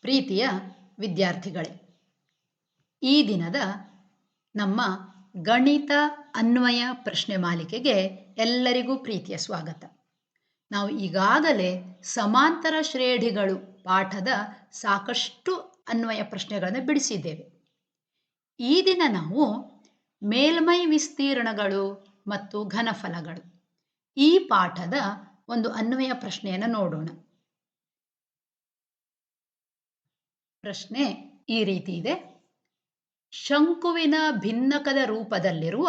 ಪ್ರೀತಿಯ ವಿದ್ಯಾರ್ಥಿಗಳೇ. ಈ ದಿನದ ನಮ್ಮ ಗಣಿತ ಅನ್ವಯ ಪ್ರಶ್ನೆ ಮಾಲಿಕೆಗೆ ಎಲ್ಲರಿಗೂ ಪ್ರೀತಿಯ ಸ್ವಾಗತ. ನಾವು ಈಗಾಗಲೇ ಸಮಾಂತರ ಶ್ರೇಣಿಗಳು ಪಾಠದ ಸಾಕಷ್ಟು ಅನ್ವಯ ಪ್ರಶ್ನೆಗಳನ್ನು ಬಿಡಿಸಿದ್ದೇವೆ. ಈ ದಿನ ನಾವು ಮೇಲ್ಮೈ ವಿಸ್ತೀರ್ಣಗಳು ಮತ್ತು ಘನಫಲಗಳು ಈ ಪಾಠದ ಒಂದು ಅನ್ವಯ ಪ್ರಶ್ನೆಯನ್ನು ನೋಡೋಣ. ಪ್ರಶ್ನೆ ಈ ರೀತಿ ಇದೆ. ಶಂಕುವಿನ ಭಿನ್ನಕದ ರೂಪದಲ್ಲಿರುವ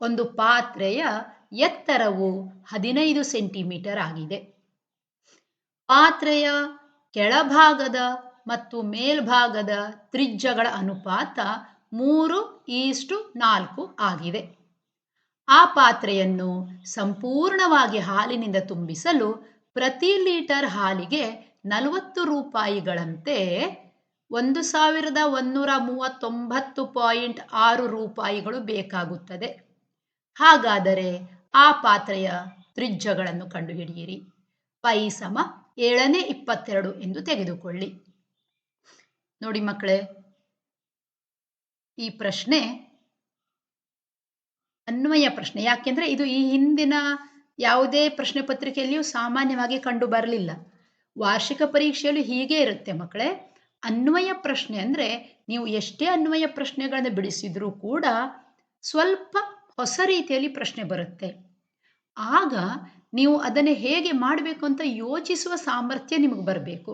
ಒಂದು ಪಾತ್ರೆಯ ಎತ್ತರವು ಹದಿನೈದು ಸೆಂಟಿಮೀಟರ್ ಆಗಿದೆ. ಪಾತ್ರೆಯ ಕೆಳಭಾಗದ ಮತ್ತು ಮೇಲ್ಭಾಗದ ತ್ರಿಜ್ಯಗಳ ಅನುಪಾತ ಮೂರು ಈಸ್ಟು ನಾಲ್ಕು ಆಗಿದೆ. ಆ ಪಾತ್ರೆಯನ್ನು ಸಂಪೂರ್ಣವಾಗಿ ಹಾಲಿನಿಂದ ತುಂಬಿಸಲು ಪ್ರತಿ ಲೀಟರ್ ಹಾಲಿಗೆ ನಲವತ್ತು ರೂಪಾಯಿಗಳಂತೆ ಒಂದು ಸಾವಿರದ ಒಂದೂರ ಮೂವತ್ತೊಂಬತ್ತು ಪಾಯಿಂಟ್ ಆರು ರೂಪಾಯಿಗಳು ಬೇಕಾಗುತ್ತದೆ. ಹಾಗಾದರೆ ಆ ಪಾತ್ರೆಯ ತ್ರಿಜ್ಯಗಳನ್ನು ಕಂಡುಹಿಡಿಯಿರಿ. ಪೈ ಸಮ ಏಳನೇ ಇಪ್ಪತ್ತೆರಡು ಎಂದು ತೆಗೆದುಕೊಳ್ಳಿ. ನೋಡಿ ಮಕ್ಕಳೇ, ಈ ಪ್ರಶ್ನೆ ಅನ್ವಯ ಪ್ರಶ್ನೆ. ಯಾಕೆಂದ್ರೆ ಇದು ಈ ಹಿಂದಿನ ಯಾವುದೇ ಪ್ರಶ್ನೆ ಪತ್ರಿಕೆಯಲ್ಲಿಯೂ ಸಾಮಾನ್ಯವಾಗಿ ಕಂಡು ಬರಲಿಲ್ಲ. ವಾರ್ಷಿಕ ಪರೀಕ್ಷೆಯಲ್ಲಿ ಹೀಗೆ ಇರುತ್ತೆ ಮಕ್ಕಳೇ ಅನ್ವಯ ಪ್ರಶ್ನೆ ಅಂದರೆ ನೀವು ಎಷ್ಟೇ ಅನ್ವಯ ಪ್ರಶ್ನೆಗಳನ್ನು ಬಿಡಿಸಿದರೂ ಕೂಡ ಸ್ವಲ್ಪ ಹೊಸ ರೀತಿಯಲ್ಲಿ ಪ್ರಶ್ನೆ ಬರುತ್ತೆ. ಆಗ ನೀವು ಅದನ್ನು ಹೇಗೆ ಮಾಡಬೇಕು ಅಂತ ಯೋಚಿಸುವ ಸಾಮರ್ಥ್ಯ ನಿಮಗೆ ಬರಬೇಕು.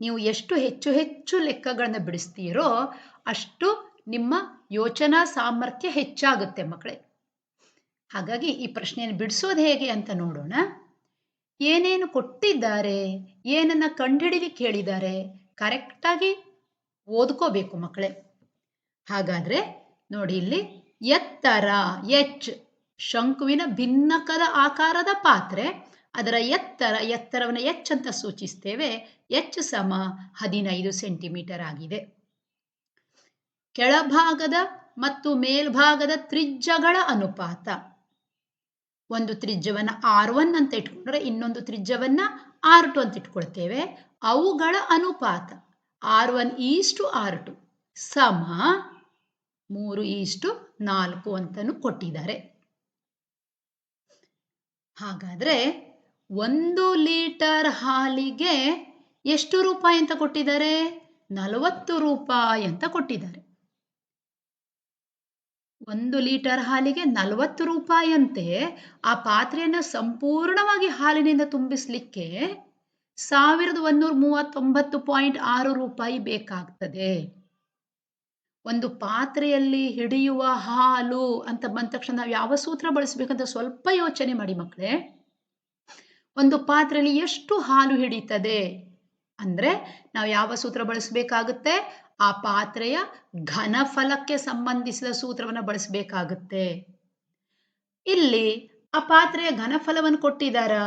ನೀವು ಎಷ್ಟು ಹೆಚ್ಚು ಹೆಚ್ಚು ಲೆಕ್ಕಗಳನ್ನು ಬಿಡಿಸ್ತೀರೋ ಅಷ್ಟು ನಿಮ್ಮ ಯೋಚನಾ ಸಾಮರ್ಥ್ಯ ಹೆಚ್ಚಾಗುತ್ತೆ ಮಕ್ಕಳೇ ಹಾಗಾಗಿ ಈ ಪ್ರಶ್ನೆಯನ್ನು ಬಿಡಿಸೋದು ಹೇಗೆ ಅಂತ ನೋಡೋಣ. ಏನೇನು ಕೊಟ್ಟಿದ್ದಾರೆ? ಏನನ್ನು ಕಂಡುಹಿಡಿಲಿಕ್ಕೆ ಹೇಳಿದ್ದಾರೆ? ಕರೆಕ್ಟಾಗಿ ಓದ್ಕೋಬೇಕು ಮಕ್ಕಳೇ. ಹಾಗಾದ್ರೆ ನೋಡಿ ಇಲ್ಲಿ ಎತ್ತರ, ಎಚ್, ಶಂಕುವಿನ ಭಿನ್ನಕದ ಆಕಾರದ ಪಾತ್ರೆ, ಅದರ ಎತ್ತರ, ಎತ್ತರವನ್ನು ಎಚ್ ಅಂತ ಸೂಚಿಸ್ತೇವೆ. ಎಚ್ ಸಮ ಹದಿನೈದು ಸೆಂಟಿಮೀಟರ್ ಆಗಿದೆ. ಕೆಳಭಾಗದ ಮತ್ತು ಮೇಲ್ಭಾಗದ ತ್ರಿಜ್ಯಗಳ ಅನುಪಾತ. ಒಂದು ತ್ರಿಜ್ಯವನ್ನ ಆರ್ ಒನ್ ಅಂತ ಇಟ್ಕೊಂಡ್ರೆ ಇನ್ನೊಂದು ತ್ರಿಜ್ಯವನ್ನ ಆರ್ ಟು ಅಂತ ಇಟ್ಕೊಳ್ತೇವೆ. ಅವುಗಳ ಅನುಪಾತ. R one is to R two. ಸಮ ಮೂರು ಈಸ್ಟು ನಾಲ್ಕು ಅಂತಲೂ ಕೊಟ್ಟಿದ್ದಾರೆ. ಹಾಗಾದ್ರೆ ಒಂದು ಲೀಟರ್ ಹಾಲಿಗೆ ಎಷ್ಟು ರೂಪಾಯಿ ಅಂತ ಕೊಟ್ಟಿದ್ದಾರೆ? ನಲವತ್ತು ರೂಪಾಯಿ ಅಂತ ಕೊಟ್ಟಿದ್ದಾರೆ. ಒಂದು ಲೀಟರ್ ಹಾಲಿಗೆ ನಲವತ್ತು ರೂಪಾಯಿಯಂತೆ ಆ ಪಾತ್ರೆಯನ್ನು ಸಂಪೂರ್ಣವಾಗಿ ಹಾಲಿನಿಂದ ತುಂಬಿಸ್ಲಿಕ್ಕೆ ಸಾವಿರದ ಒಂದೂರ ಮೂವತ್ತೊಂಬತ್ತು ಪಾಯಿಂಟ್ ಆರು ರೂಪಾಯಿ ಬೇಕಾಗ್ತದೆ. ಒಂದು ಪಾತ್ರೆಯಲ್ಲಿ ಹಿಡಿಯುವ ಹಾಲು ಅಂತ ಬಂದ ತಕ್ಷಣ ನಾವು ಯಾವ ಸೂತ್ರ ಬಳಸಬೇಕಂತ ಸ್ವಲ್ಪ ಯೋಚನೆ ಮಾಡಿ ಮಕ್ಕಳೇ. ಒಂದು ಪಾತ್ರೆಯಲ್ಲಿ ಎಷ್ಟು ಹಾಲು ಹಿಡಿತದೆ ಅಂದ್ರೆ ನಾವು ಯಾವ ಸೂತ್ರ ಬಳಸಬೇಕಾಗುತ್ತೆ? ಆ ಪಾತ್ರೆಯ ಘನಫಲಕ್ಕೆ ಸಂಬಂಧಿಸಿದ ಸೂತ್ರವನ್ನು ಬಳಸಬೇಕಾಗುತ್ತೆ. ಇಲ್ಲಿ ಆ ಪಾತ್ರೆಯ ಘನಫಲವನ್ನು ಕೊಟ್ಟಿದ್ದಾರಾ?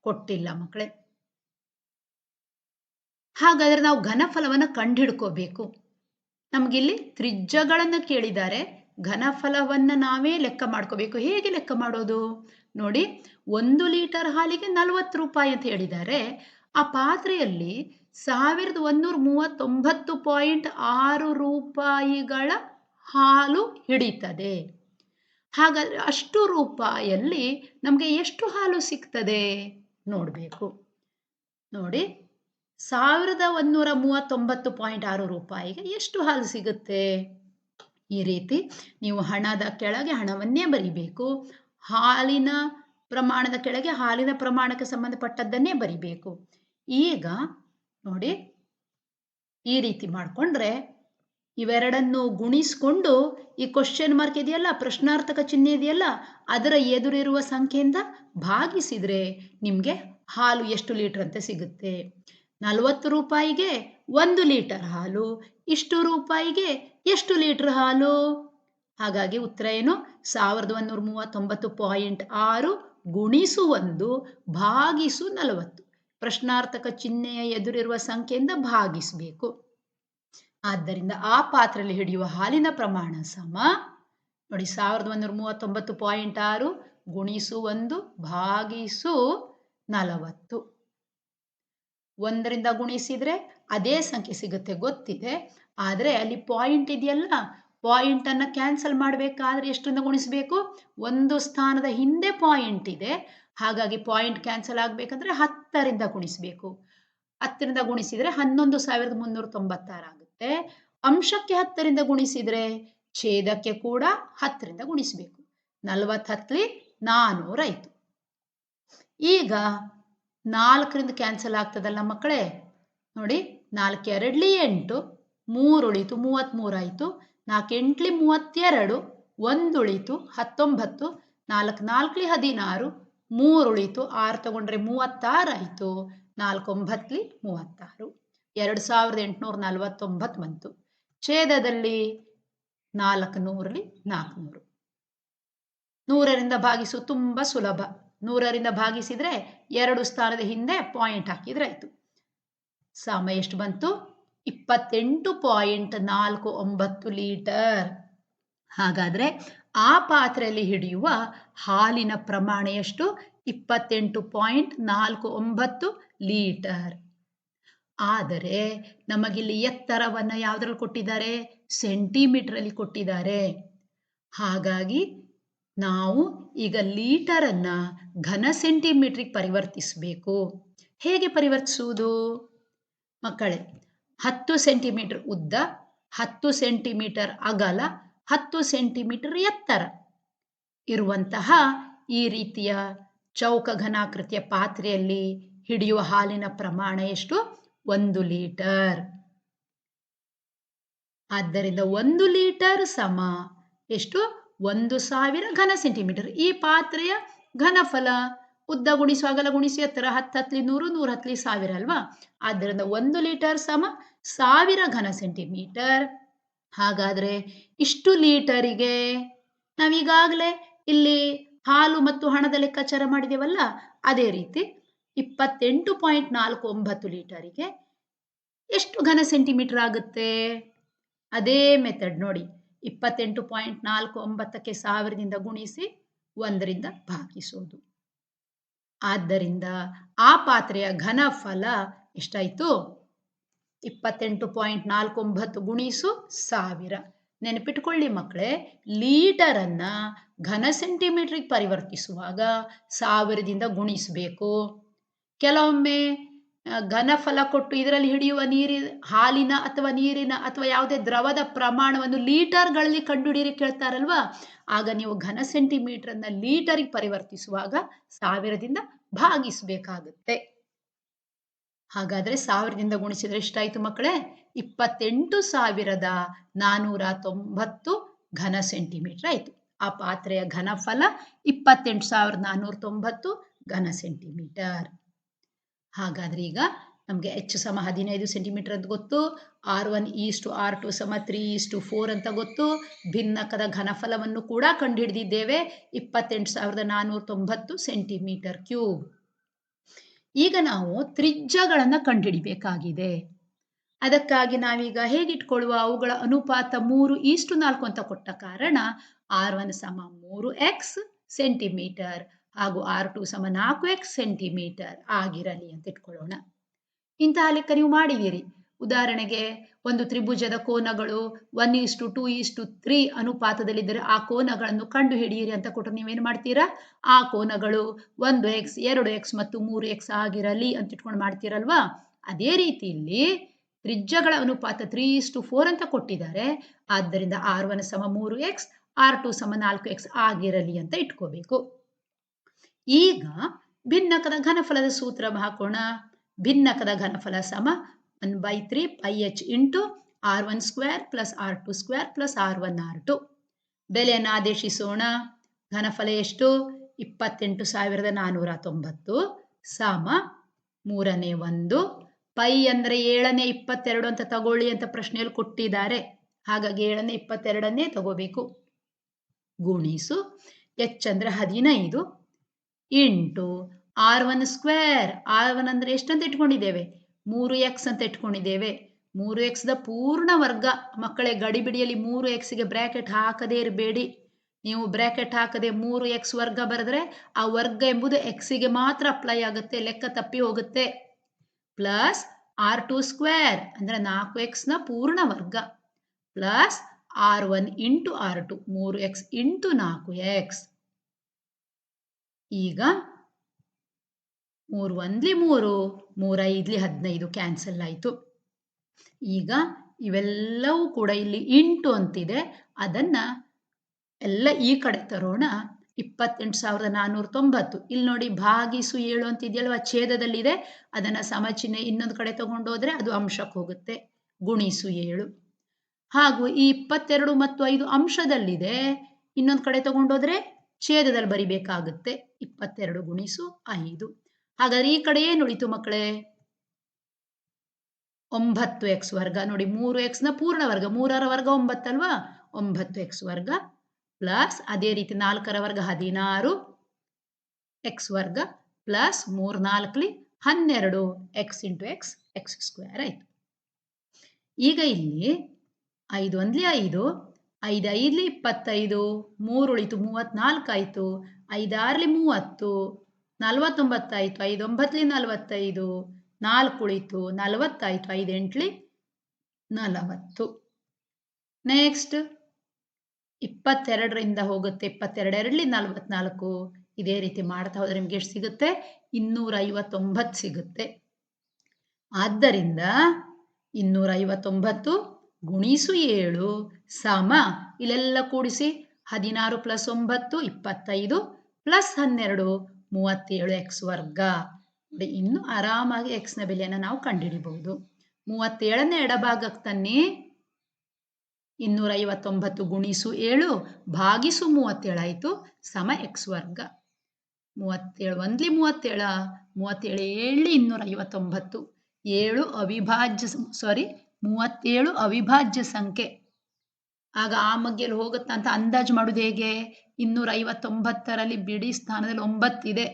ಕೊಟ್ಟಿಲ್ಲ ಮಕ್ಕಳೇ. ಹಾಗಾದ್ರೆ ನಾವು ಘನಫಲವನ್ನು ಕಂಡುಹಿಡ್ಕೋಬೇಕು. ನಮಗಿಲ್ಲಿ ತ್ರಿಜ್ಯಗಳನ್ನು ಕೇಳಿದ್ದಾರೆ. ಘನಫಲವನ್ನು ನಾವೇ ಲೆಕ್ಕ ಮಾಡ್ಕೋಬೇಕು. ಹೇಗೆ ಲೆಕ್ಕ ಮಾಡೋದು? ನೋಡಿ, ಒಂದು ಲೀಟರ್ ಹಾಲಿಗೆ ನಲವತ್ತು ರೂಪಾಯಿ ಅಂತ ಹೇಳಿದ್ದಾರೆ. ಆ ಪಾತ್ರೆಯಲ್ಲಿ ಸಾವಿರದ ಒಂದೂರ ಮೂವತ್ತೊಂಬತ್ತು ಪಾಯಿಂಟ್ ಆರು ರೂಪಾಯಿಗಳ ಹಾಲು ಹಿಡಿತದೆ. ಹಾಗಾದ್ರೆ ಅಷ್ಟು ರೂಪಾಯಲ್ಲಿ ನಮಗೆ ಎಷ್ಟು ಹಾಲು ಸಿಗ್ತದೆ? ನೋಡಬೇಕು. ನೋಡಿ ಸಾವಿರದ ಒಂದೂರ ಮೂವತ್ತೊಂಬತ್ತು ಪಾಯಿಂಟ್ ಆರು ರೂಪಾಯಿಗೆ ಎಷ್ಟು ಹಾಲು ಸಿಗುತ್ತೆ? ಈ ರೀತಿ ನೀವು ಹಣದ ಕೆಳಗೆ ಹಣವನ್ನೇ ಬರಿಬೇಕು. ಹಾಲಿನ ಪ್ರಮಾಣದ ಕೆಳಗೆ ಹಾಲಿನ ಪ್ರಮಾಣಕ್ಕೆ ಸಂಬಂಧಪಟ್ಟದ್ದನ್ನೇ ಬರಿಬೇಕು. ಈಗ ನೋಡಿ, ಈ ರೀತಿ ಮಾಡಿಕೊಂಡ್ರೆ ಇವೆರಡನ್ನು ಗುಣಿಸ್ಕೊಂಡು ಈ ಕ್ವಶನ್ ಮಾರ್ಕ್ ಇದೆಯಲ್ಲ, ಪ್ರಶ್ನಾರ್ಥಕ ಚಿಹ್ನೆ ಇದೆಯಲ್ಲ, ಅದರ ಎದುರಿರುವ ಸಂಖ್ಯೆಯಿಂದ ಭಾಗಿಸಿದ್ರೆ ನಿಮಗೆ ಹಾಲು ಎಷ್ಟು ಲೀಟರ್ ಅಂತ ಸಿಗುತ್ತೆ. ನಲವತ್ತು ರೂಪಾಯಿಗೆ ಒಂದು ಲೀಟರ್ ಹಾಲು, ಇಷ್ಟು ರೂಪಾಯಿಗೆ ಎಷ್ಟು ಲೀಟರ್ ಹಾಲು? ಹಾಗಾಗಿ ಉತ್ತರ ಏನು? ಸಾವಿರದ ಒಂದೂರ ಮೂವತ್ತೊಂಬತ್ತು ಪಾಯಿಂಟ್ ಆರು ಗುಣಿಸು ಒಂದು ಭಾಗಿಸು ನಲವತ್ತು. ಪ್ರಶ್ನಾರ್ಥಕ ಚಿಹ್ನೆಯ ಎದುರಿರುವ ಸಂಖ್ಯೆಯಿಂದ ಭಾಗಿಸಬೇಕು. ಆದ್ದರಿಂದ ಆ ಪಾತ್ರೆಯಲ್ಲಿ ಹಿಡಿಯುವ ಹಾಲಿನ ಪ್ರಮಾಣ ಸಮ. ನೋಡಿ, ಸಾವಿರದ ಒಂದೂರ ಮೂವತ್ತೊಂಬತ್ತು ಪಾಯಿಂಟ್ ಆರು ಗುಣಿಸು ಒಂದು ಭಾಗಿಸು ನಲವತ್ತು. ಒಂದರಿಂದ ಗುಣಿಸಿದರೆ ಅದೇ ಸಂಖ್ಯೆ ಸಿಗುತ್ತೆ, ಗೊತ್ತಿದೆ. ಆದರೆ ಅಲ್ಲಿ ಪಾಯಿಂಟ್ ಇದೆಯಲ್ಲ? ಪಾಯಿಂಟನ್ನು ಕ್ಯಾನ್ಸಲ್ ಮಾಡಬೇಕಾದ್ರೆ ಎಷ್ಟರಿಂದ ಗುಣಿಸಬೇಕು? ಒಂದು ಸ್ಥಾನದ ಹಿಂದೆ ಪಾಯಿಂಟ್ ಇದೆ. ಹಾಗಾಗಿ ಪಾಯಿಂಟ್ ಕ್ಯಾನ್ಸಲ್ ಆಗಬೇಕಂದ್ರೆ ಹತ್ತರಿಂದ ಗುಣಿಸಬೇಕು. ಹತ್ತರಿಂದ ಗುಣಿಸಿದರೆ ಹನ್ನೊಂದು ಸಾವಿರದ ಮುನ್ನೂರ ತೊಂಬತ್ತಾರು ಆಗುತ್ತೆ. ಅಂಶಕ್ಕೆ ಹತ್ತರಿಂದ ಗುಣಿಸಿದರೆ ಛೇದಕ್ಕೆ ಕೂಡ ಹತ್ತರಿಂದ ಗುಣಿಸಬೇಕು. ನಲವತ್ತು ಹತ್ತಲಿ ನಾನ್ನೂರಾಯಿತು ಈಗ ನಾಲ್ಕರಿಂದ ಕ್ಯಾನ್ಸಲ್ ಆಗ್ತದಲ್ಲ ಮಕ್ಕಳೇ? ನೋಡಿ, ನಾಲ್ಕು, ಎರಡ್ಲಿ ಎಂಟು, ಮೂರು ಉಳಿತು ಮೂವತ್ತ್ಮೂರಾಯಿತು ನಾಲ್ಕು, ಎಂಟ್ಲಿ ಮೂವತ್ತೆರಡು, ಒಂದು ಉಳಿತು ಹತ್ತೊಂಬತ್ತು. ನಾಲ್ಕು, ನಾಲ್ಕಲಿ ಹದಿನಾರು, ಮೂರು ಉಳಿತು ಆರು ತಗೊಂಡ್ರೆ ನಾಲ್ಕು ಒಂಬತ್ತಲಿ ಮೂವತ್ತಾರು. ಎರಡು ಸಾವಿರದ ಎಂಟುನೂರ ನಲವತ್ತೊಂಬತ್ತು ಬಂತು. ಛೇದದಲ್ಲಿ ನಾಲ್ಕು, ನೂರಲಿ ನಾಲ್ಕುನೂರು. ನೂರರಿಂದ ಭಾಗಿಸು ತುಂಬ ಸುಲಭ. ನೂರರಿಂದ ಭಾಗಿಸಿದರೆ ಎರಡು ಸ್ಥಾನದ ಹಿಂದೆ ಪಾಯಿಂಟ್ ಹಾಕಿದ್ರೆ ಆಯಿತು ಎಷ್ಟು ಬಂತು? ಇಪ್ಪತ್ತೆಂಟು ಪಾಯಿಂಟ್ ನಾಲ್ಕು ಒಂಬತ್ತು ಲೀಟರ್. ಹಾಗಾದರೆ ಆ ಪಾತ್ರೆಯಲ್ಲಿ ಹಿಡಿಯುವ ಹಾಲಿನ ಪ್ರಮಾಣ ಎಷ್ಟು? ಇಪ್ಪತ್ತೆಂಟು ಪಾಯಿಂಟ್ ನಾಲ್ಕು ಒಂಬತ್ತು ಲೀಟರ್. ಆದರೆ ನಮಗಿಲ್ಲಿ ಎತ್ತರವನ್ನು ಯಾವುದ್ರಲ್ಲಿ ಕೊಟ್ಟಿದ್ದಾರೆ? ಸೆಂಟಿಮೀಟ್ರಲ್ಲಿ ಕೊಟ್ಟಿದ್ದಾರೆ. ಹಾಗಾಗಿ ನಾವು ಈಗ ಲೀಟರನ್ನು ಘನ ಸೆಂಟಿಮೀಟ್ರಿಗೆ ಪರಿವರ್ತಿಸಬೇಕು. ಹೇಗೆ ಪರಿವರ್ತಿಸುವುದು? ಮಕ್ಕಳೇ, ಹತ್ತು ಸೆಂಟಿಮೀಟರ್ ಉದ್ದ, ಹತ್ತು ಸೆಂಟಿಮೀಟರ್ ಅಗಲ, ಹತ್ತು ಸೆಂಟಿಮೀಟರ್ ಎತ್ತರ. ಇರುವಂತಹ ಈ ರೀತಿಯ ಚೌಕ ಘನಾಕೃತಿಯ ಪಾತ್ರೆಯಲ್ಲಿ ಹಿಡಿಯುವ ಹಾಲಿನ ಪ್ರಮಾಣ ಎಷ್ಟು? ಒಂದು ಲೀಟರ್. ಆದ್ದರಿಂದ ಒಂದು ಲೀಟರ್ ಸಮ ಎಷ್ಟು? ಒಂದು ಸಾವಿರ ಘನ ಸೆಂಟಿಮೀಟರ್. ಈ ಪಾತ್ರೆಯ ಘನಫಲ ಉದ್ದ ಗುಣಿಸು ಅಗಲ ಗುಣಿಸಿ ಎತ್ತರ ಹತ್ತು ಹತ್ಲಿ ನೂರು ನೂರು ಹತ್ಲಿ ಸಾವಿರ ಅಲ್ವಾ? ಆದ್ದರಿಂದ ಒಂದು ಲೀಟರ್ ಸಮ ಸಾವಿರ ಘನ ಸೆಂಟಿಮೀಟರ್. ಹಾಗಾದರೆ ಇಷ್ಟು ಲೀಟರಿಗೆ ನಾವೀಗಾಗಲೇ ಇಲ್ಲಿ ಹಾಲು ಮತ್ತು ಹಣದ ಲೆಕ್ಕಾಚಾರ ಮಾಡಿದೆವಲ್ಲ? ಅದೇ ರೀತಿ ಇಪ್ಪತ್ತೆಂಟು ಪಾಯಿಂಟ್ ನಾಲ್ಕು ಒಂಬತ್ತು ಲೀಟರಿಗೆ ಎಷ್ಟು ಘನ ಸೆಂಟಿಮೀಟರ್ ಆಗುತ್ತೆ? ಅದೇ ಮೆಥಡ್ ನೋಡಿ. ಇಪ್ಪತ್ತೆಂಟು ಪಾಯಿಂಟ್ ನಾಲ್ಕು ಒಂಬತ್ತಕ್ಕೆ ಸಾವಿರದಿಂದ ಗುಣಿಸಿ ಒಂದರಿಂದ ಭಾಗಿಸೋದು. ಆದ್ದರಿಂದ ಆ ಪಾತ್ರೆಯ ಘನಫಲ ಎಷ್ಟಾಯಿತು? ಇಪ್ಪತ್ತೆಂಟು ಪಾಯಿಂಟ್ ನಾಲ್ಕು ಒಂಬತ್ತು ಗುಣಿಸು ಸಾವಿರ. ನೆನಪಿಟ್ಕೊಳ್ಳಿ ಮಕ್ಕಳೇ ಲೀಟರನ್ನು ಘನ ಸೆಂಟಿಮೀಟ್ರಿಗೆ ಪರಿವರ್ತಿಸುವಾಗ ಸಾವಿರದಿಂದ ಗುಣಿಸಬೇಕು. ಕೆಲವೊಮ್ಮೆ ಘನಫಲ ಕೊಟ್ಟು ಇದರಲ್ಲಿ ಹಿಡಿಯುವ ನೀರಿ, ಹಾಲಿನ ಅಥವಾ ನೀರಿನ ಅಥವಾ ಯಾವುದೇ ದ್ರವದ ಪ್ರಮಾಣವನ್ನು ಲೀಟರ್ಗಳಲ್ಲಿ ಕಂಡುಹಿಡಿಯಿರಿ ಕೇಳ್ತಾರಲ್ವಾ? ಆಗ ನೀವು ಘನ ಸೆಂಟಿಮೀಟರ್ನ ಲೀಟರಿಗೆ ಪರಿವರ್ತಿಸುವಾಗ ಸಾವಿರದಿಂದ ಭಾಗಿಸಬೇಕಾಗುತ್ತೆ. ಹಾಗಾದ್ರೆ ಸಾವಿರದಿಂದ ಗುಣಿಸಿದ್ರೆ ಎಷ್ಟಾಯಿತು ಮಕ್ಕಳೇ? ಇಪ್ಪತ್ತೆಂಟು ಸಾವಿರದ ನಾನ್ನೂರ ತೊಂಬತ್ತು ಘನ ಸೆಂಟಿಮೀಟರ್ ಆಯಿತು. ಆ ಪಾತ್ರೆಯ ಘನಫಲ ಇಪ್ಪತ್ತೆಂಟು ಸಾವಿರದ ನಾನ್ನೂರ ತೊಂಬತ್ತು ಘನ ಸೆಂಟಿಮೀಟರ್. ಹಾಗಾದ್ರೆ ಈಗ ನಮಗೆ ಎಚ್ ಸಮ ಹದಿನೈದು ಸೆಂಟಿಮೀಟರ್ ಅಂತ ಗೊತ್ತು R one is to R two ಸಮ ತ್ರೀ ಈಸ್ಟು ಫೋರ್ ಅಂತ ಗೊತ್ತು. ಭಿನ್ನಕದ ಘನಫಲವನ್ನು ಕೂಡ ಕಂಡುಹಿಡಿದಿದ್ದೇವೆ. ಇಪ್ಪತ್ತೆಂಟು ಸಾವಿರದ ನಾನ್ನೂರ ತೊಂಬತ್ತು ಸೆಂಟಿಮೀಟರ್ ಕ್ಯೂಬ್ ಈಗ ನಾವು ತ್ರಿಜ್ಯಗಳನ್ನು ಕಂಡುಹಿಡಿಬೇಕಾಗಿದೆ. ಅದಕ್ಕಾಗಿ ನಾವೀಗ ಹೇಗಿಟ್ಕೊಳ್ಳುವ? ಅವುಗಳ ಅನುಪಾತ ಮೂರು ಈಸ್ಟು ನಾಲ್ಕು ಅಂತ ಕೊಟ್ಟ ಕಾರಣ ಆರ್ ಒನ್ ಸಮ ಮೂರು ಎಕ್ಸ್ ಸೆಂಟಿಮೀಟರ್ ಹಾಗೂ ಆರ್ ಟು ಸಮ ನಾಲ್ಕು ಎಕ್ಸ್ ಸೆಂಟಿಮೀಟರ್ ಆಗಿರಲಿ ಅಂತ ಇಟ್ಕೊಳ್ಳೋಣ. ಇಂತಹ ಲೆಕ್ಕ ನೀವು ಮಾಡಿದ್ದೀರಿ. ಉದಾಹರಣೆಗೆ ಒಂದು ತ್ರಿಭುಜದ ಕೋನಗಳು one is to two is to three ಅನುಪಾತದಲ್ಲಿದ್ದರೆ ಆ ಕೋನಗಳನ್ನು ಕಂಡು ಹಿಡಿಯಿರಿ ಅಂತ ಕೊಟ್ಟರೆ ನೀವೇನು ಮಾಡ್ತೀರಾ? ಆ ಕೋನಗಳು ಒಂದು ಎಕ್ಸ್ ಎರಡು ಎಕ್ಸ್ ಮತ್ತು ಮೂರು ಎಕ್ಸ್ ಆಗಿರಲಿ ಅಂತ ಇಟ್ಕೊಂಡು ಮಾಡ್ತೀರಲ್ವಾ? ಅದೇ ರೀತಿಯಲ್ಲಿ ತ್ರಿಜ್ಯಗಳ ಅನುಪಾತ ತ್ರೀ ಇಸ್ಟು ಫೋರ್ ಅಂತ ಕೊಟ್ಟಿದ್ದಾರೆ. ಆದ್ದರಿಂದ ಆರ್ ಒನ್ ಸಮ ಮೂರು ಎಕ್ಸ್ ಆರ್ ಟು ಸಮ ನಾಲ್ಕು ಎಕ್ಸ್ ಆಗಿರಲಿ ಅಂತ ಇಟ್ಕೋಬೇಕು. ಈಗ ಭಿನ್ನಕದ ಘನಫಲದ ಸೂತ್ರ ಹಾಕೋಣ. ಭಿನ್ನಕದ ಘನಫಲ ಸಮ one by three pi H into R one square plus R two square plus R one R two. ಬೆಲೆಯನ್ನು ಆದೇಶಿಸೋಣ. ಘನಫಲ ಎಷ್ಟು? ಇಪ್ಪತ್ತೆಂಟು ಸಾವಿರದ ನಾನ್ನೂರ ತೊಂಬತ್ತು ಸಮ ಮೂರನೇ ಒಂದು. ಪೈ ಅಂದರೆ ಏಳನೇ ಇಪ್ಪತ್ತೆರಡು ಅಂತ ತಗೊಳ್ಳಿ ಅಂತ ಪ್ರಶ್ನೆಯಲ್ಲಿ ಕೊಟ್ಟಿದ್ದಾರೆ. ಹಾಗಾಗಿ ಏಳನೇ ಇಪ್ಪತ್ತೆರಡನ್ನೇ ತಗೋಬೇಕು. ಗುಣಿಸು ಎಚ್ ಅಂದರೆ ಹದಿನೈದು into R one square. R one ಅಂದರೆ ಎಷ್ಟಂತ ಇಟ್ಕೊಂಡಿದ್ದೇವೆ? ಮೂರು ಎಕ್ಸ್ ಅಂತ ಇಟ್ಕೊಂಡಿದ್ದೇವೆ. ಮೂರು ಎಕ್ಸ್ದ ಪೂರ್ಣ ವರ್ಗ. ಮಕ್ಕಳೇ, ಗಡಿಬಿಡಿಯಲ್ಲಿ ಮೂರು ಎಕ್ಸ್ಗೆ ಬ್ರ್ಯಾಕೆಟ್ ಹಾಕದೇ ಇರಬೇಡಿ. ನೀವು ಬ್ರ್ಯಾಕೆಟ್ ಹಾಕದೆ ಮೂರು ಎಕ್ಸ್ ವರ್ಗ ಬರೆದ್ರೆ ಆ ವರ್ಗ ಎಂಬುದು ಎಕ್ಸಿಗೆ ಮಾತ್ರ ಅಪ್ಲೈ ಆಗುತ್ತೆ, ಲೆಕ್ಕ ತಪ್ಪಿ ಹೋಗುತ್ತೆ. ಪ್ಲಸ್ ಆರ್ ಟು ಸ್ಕ್ವೇರ್ ಅಂದರೆ ನಾಲ್ಕು ಎಕ್ಸ್ನ ಪೂರ್ಣ ವರ್ಗ. Plus R one into R two, ಮೂರು ಎಕ್ಸ್ ಇಂಟು ನಾಲ್ಕು ಎಕ್ಸ್. ಈಗ ಮೂರು ಒಂದ್ಲಿ ಮೂರು ಮೂರೈದ್ಲಿ ಹದಿನೈದು ಕ್ಯಾನ್ಸಲ್ ಆಯಿತು. ಈಗ ಇವೆಲ್ಲವೂ ಕೂಡ ಇಲ್ಲಿ ಇಂಟು ಅಂತಿದೆ. ಅದನ್ನು ಎಲ್ಲ ಈ ಕಡೆ ತರೋಣ. ಇಪ್ಪತ್ತೆಂಟು ಸಾವಿರದ ನಾನ್ನೂರ ತೊಂಬತ್ತು. ಇಲ್ಲಿ ನೋಡಿ ಭಾಗಿಸು ಏಳು ಅಂತಿದೆಯಲ್ವ? ಛೇದದಲ್ಲಿದೆ. ಅದನ್ನು ಸಮಚಿಹ್ನೆ ಇನ್ನೊಂದು ಕಡೆ ತಗೊಂಡೋದ್ರೆ ಅದು ಅಂಶಕ್ಕೆ ಹೋಗುತ್ತೆ. ಗುಣಿಸು ಏಳು. ಹಾಗೂ ಈ ಇಪ್ಪತ್ತೆರಡು ಮತ್ತು ಐದು ಅಂಶದಲ್ಲಿದೆ. ಇನ್ನೊಂದು ಕಡೆ ತಗೊಂಡೋದ್ರೆ ಛೇದದಲ್ಲಿ ಬರಿಬೇಕಾಗುತ್ತೆ. ಇಪ್ಪತ್ತೆರಡು ಗುಣಿಸು ಐದು. ಹಾಗಾದ್ರೆ ಈ ಕಡೆ ಏನು ಉಳಿತು ಮಕ್ಕಳೇ? ಒಂಬತ್ತು ಎಕ್ಸ್ ವರ್ಗ. ನೋಡಿ, ಮೂರು ನ ಪೂರ್ಣ ವರ್ಗ. ಮೂರರ ವರ್ಗ ಒಂಬತ್ತಲ್ವಾ ಒಂಬತ್ತು ಎಕ್ಸ್ ವರ್ಗ ಪ್ಲಸ್ ಅದೇ ರೀತಿ ನಾಲ್ಕರ ವರ್ಗ ಹದಿನಾರು. ಎಕ್ಸ್ ವರ್ಗ ಪ್ಲಸ್ ಮೂರ್ ನಾಲ್ಕಲಿ ಹನ್ನೆರಡು. X into x x square ಆಯ್ತು. ಈಗ ಇಲ್ಲಿ ಐದು ಒಂದ್ಲಿ ಐದು. ಐದು ಐದ್ಲಿ ಇಪ್ಪತ್ತೈದು ಮೂರು ಉಳಿತು ಮೂವತ್ತ್ನಾಲ್ಕು ಆಯಿತು ಐದಾರ್ಲಿ ಮೂವತ್ತು, ನಲ್ವತ್ತೊಂಬತ್ತಾಯಿತು ಐದು ಒಂಬತ್ತಲಿ ನಲವತ್ತೈದು ನಾಲ್ಕು ಉಳಿತು ನಲವತ್ತಾಯಿತು ಐದು ಎಂಟ್ಲಿ ನಲವತ್ತು. ನೆಕ್ಸ್ಟ್ ಇಪ್ಪತ್ತೆರಡರಿಂದ ಹೋಗುತ್ತೆ ಇಪ್ಪತ್ತೆರಡೆರಡಲಿ ನಲವತ್ನಾಲ್ಕು. ಇದೇ ರೀತಿ ಮಾಡ್ತಾ ಹೋದ್ರೆ ನಿಮ್ಗೆ ಎಷ್ಟು ಸಿಗುತ್ತೆ? ಇನ್ನೂರ ಐವತ್ತೊಂಬತ್ತು ಸಿಗುತ್ತೆ. ಆದ್ದರಿಂದ ಇನ್ನೂರ ಐವತ್ತೊಂಬತ್ತು ಗುಣಿಸು ಏಳು, ಸಮ, ಇಲ್ಲೆಲ್ಲ ಕೂಡಿಸಿ ಹದಿನಾರು ಪ್ಲಸ್ ಒಂಬತ್ತು, ಇಪ್ಪತ್ತೈದು, ಪ್ಲಸ್ ಹನ್ನೆರಡು, ಮೂವತ್ತೇಳು ಎಕ್ಸ್ ವರ್ಗ. ನೋಡಿ, ಇನ್ನು ಆರಾಮಾಗಿ ಎಕ್ಸ್ನ ಬೆಲೆಯನ್ನು ನಾವು ಕಂಡುಹಿಡಿಬಹುದು ಮೂವತ್ತೇಳನೇ ಎಡಭಾಗಕ್ಕೆ ತನ್ನಿ ಇನ್ನೂರ ಐವತ್ತೊಂಬತ್ತು ಗುಣಿಸು ಏಳು, ಭಾಗಿಸು ಮೂವತ್ತೇಳಾಯಿತು ಸಮ ಎಕ್ಸ್ ವರ್ಗ. ಮೂವತ್ತೇಳು ಒಂದ್ಲಿ ಮೂವತ್ತೇಳ, ಮೂವತ್ತೇಳು ಏಳು ಇನ್ನೂರ ಐವತ್ತೊಂಬತ್ತು ಏಳು ಅವಿಭಾಜ್ಯ, ಸಾರಿ ಮೂವತ್ತೇಳು ಅವಿಭಾಜ್ಯ ಸಂಖ್ಯೆ. ಆಗ ಆ ಮಗ್ಗೆಯಲ್ಲಿ ಹೋಗುತ್ತಾ ಅಂತ ಅಂದಾಜು ಮಾಡೋದು ಹೇಗೆ? ಇನ್ನೂರ ಐವತ್ತೊಂಬತ್ತರಲ್ಲಿ ಬಿಡಿ ಸ್ಥಾನದಲ್ಲಿ ಒಂಬತ್ತಿದೆ.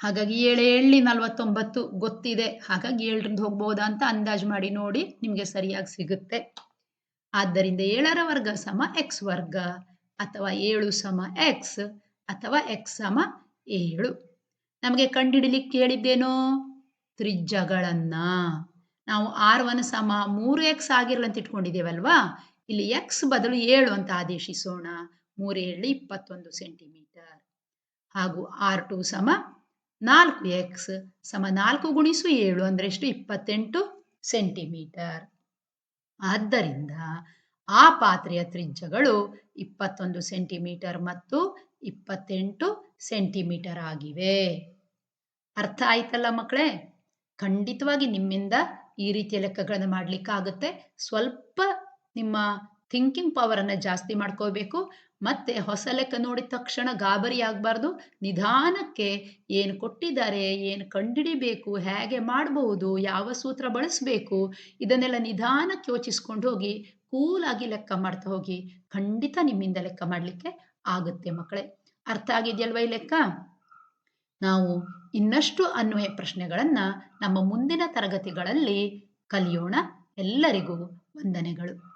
ಹಾಗಾಗಿ ಏಳು ಏಳಿ ನಲವತ್ತೊಂಬತ್ತು ಗೊತ್ತಿದೆ. ಹಾಗಾಗಿ ಏಳರಿಂದ ಹೋಗ್ಬೋದಾ ಅಂತ ಅಂದಾಜು ಮಾಡಿ ನೋಡಿ ನಿಮಗೆ ಸರಿಯಾಗಿ ಸಿಗುತ್ತೆ. ಆದ್ದರಿಂದ ಏಳರ ವರ್ಗ ಸಮ ಎಕ್ಸ್ ವರ್ಗ ಅಥವಾ ಏಳು ಸಮ ಎಕ್ಸ್ ಅಥವಾ ಎಕ್ಸ್ ಸಮ ಏಳು. ನಮಗೆ ಕಂಡುಹಿಡಿಲಿಕ್ಕೆ ಕೇಳಿದ್ದೇನೋ ತ್ರಿಜ್ಯಗಳನ್ನ. ನಾವು ಆರ್ ಒನ್ ಸಮ ಮೂರು ಎಕ್ಸ್ ಆಗಿರ್ಲಂತ ಇಟ್ಕೊಂಡಿದ್ದೇವಲ್ವಾ? ಇಲ್ಲಿ ಎಕ್ಸ್ ಬದಲು ಏಳು ಅಂತ ಆದೇಶಿಸೋಣ. ಮೂರು ಏಳು ಇಪ್ಪತ್ತೊಂದು ಸೆಂಟಿಮೀಟರ್ ಹಾಗೂ ಆರ್ ಟು ಸಮ ನಾಲ್ಕು ಎಕ್ಸ್ ಸಮ ನಾಲ್ಕು ಗುಣಿಸು ಏಳು ಅಂದರೆ ಎಷ್ಟು? ಇಪ್ಪತ್ತೆಂಟು ಸೆಂಟಿಮೀಟರ್ ಆದ್ದರಿಂದ ಆ ಪಾತ್ರೆಯ ತ್ರಿಜ್ಯಗಳು ಇಪ್ಪತ್ತೊಂದು ಸೆಂಟಿಮೀಟರ್ ಮತ್ತು ಇಪ್ಪತ್ತೆಂಟು ಸೆಂಟಿಮೀಟರ್ ಆಗಿವೆ. ಅರ್ಥ ಆಯ್ತಲ್ಲ ಮಕ್ಕಳೇ? ಖಂಡಿತವಾಗಿ ನಿಮ್ಮಿಂದ ಈ ರೀತಿಯ ಲೆಕ್ಕಗಳನ್ನು ಮಾಡಲಿಕ್ಕಾಗುತ್ತೆ. ಸ್ವಲ್ಪ ನಿಮ್ಮ ಥಿಂಕಿಂಗ್ ಪವರನ್ನು ಜಾಸ್ತಿ ಮಾಡ್ಕೋಬೇಕು ಮತ್ತೆ ಹೊಸ ಲೆಕ್ಕ ನೋಡಿದ ತಕ್ಷಣ ಗಾಬರಿ ಆಗಬಾರ್ದು. ನಿಧಾನಕ್ಕೆ ಏನು ಕೊಟ್ಟಿದ್ದಾರೆ, ಏನು ಕಂಡಿಡಿಬೇಕು ಹೇಗೆ ಮಾಡಬಹುದು ಯಾವ ಸೂತ್ರ ಬಳಸಬೇಕು, ಇದನ್ನೆಲ್ಲ ನಿಧಾನಕ್ಕೆ ಯೋಚಿಸ್ಕೊಂಡು ಹೋಗಿ, ಕೂಲಾಗಿ ಲೆಕ್ಕ ಮಾಡ್ತಾ ಹೋಗಿ ಖಂಡಿತ ನಿಮ್ಮಿಂದ ಲೆಕ್ಕ ಮಾಡಲಿಕ್ಕೆ ಆಗುತ್ತೆ ಮಕ್ಕಳೇ. ಅರ್ಥ ಆಗಿದೆಯಲ್ವ ಈ ಲೆಕ್ಕ? ನಾವು ಇನ್ನಷ್ಟು ಅನ್ವಯ ಪ್ರಶ್ನೆಗಳನ್ನು ನಮ್ಮ ಮುಂದಿನ ತರಗತಿಗಳಲ್ಲಿ ಕಲಿಯೋಣ. ಎಲ್ಲರಿಗೂ ವಂದನೆಗಳು.